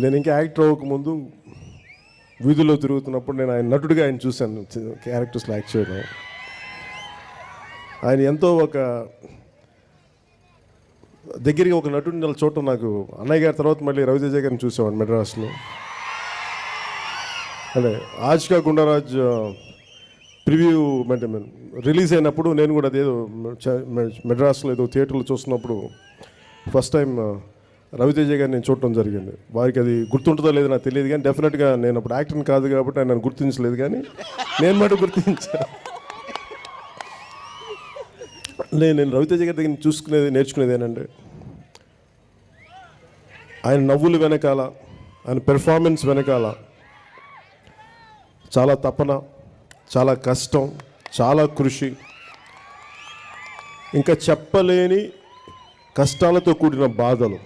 నేను ఇంకా యాక్టర్ అవ్వకముందు వీధుల్లో తిరుగుతున్నప్పుడు నేను ఆయన నటుడిగా ఆయన చూశాను క్యారెక్టర్స్లో యాక్ట్ చేయడం. ఆయన ఎంతో ఒక దగ్గరికి ఒక నటుడిని నెల చూడటం నాకు అన్నయ్య గారి తర్వాత మళ్ళీ రవితేజ గారిని చూసేవాడు మెడ్రాస్లో. అదే ఆజ్కా గుండరాజ్ ప్రివ్యూ అంటే రిలీజ్ అయినప్పుడు నేను కూడా అదేదో మెడ్రాస్లో ఏదో థియేటర్లో చూస్తున్నప్పుడు ఫస్ట్ టైం రవితేజ గారిని నేను చూడటం జరిగింది. వారికి అది గుర్తుంటుందో లేదో నాకు తెలియదు కానీ డెఫినెట్గా నేను అప్పుడు యాక్టర్ని కాదు కాబట్టి ఆయన నన్ను గుర్తించలేదు కానీ నేను మాట గుర్తించాను నేను నేను రవితేజ గారి దగ్గర చూసుకునేది నేర్చుకునేది ఏంటంటే ఆయన నవ్వులు వెనకాల ఆయన పెర్ఫార్మెన్స్ వెనకాల చాలా తపన చాలా కష్టం చాలా కృషి ఇంకా చెప్పలేని కష్టాలతో కూడిన బాధలు.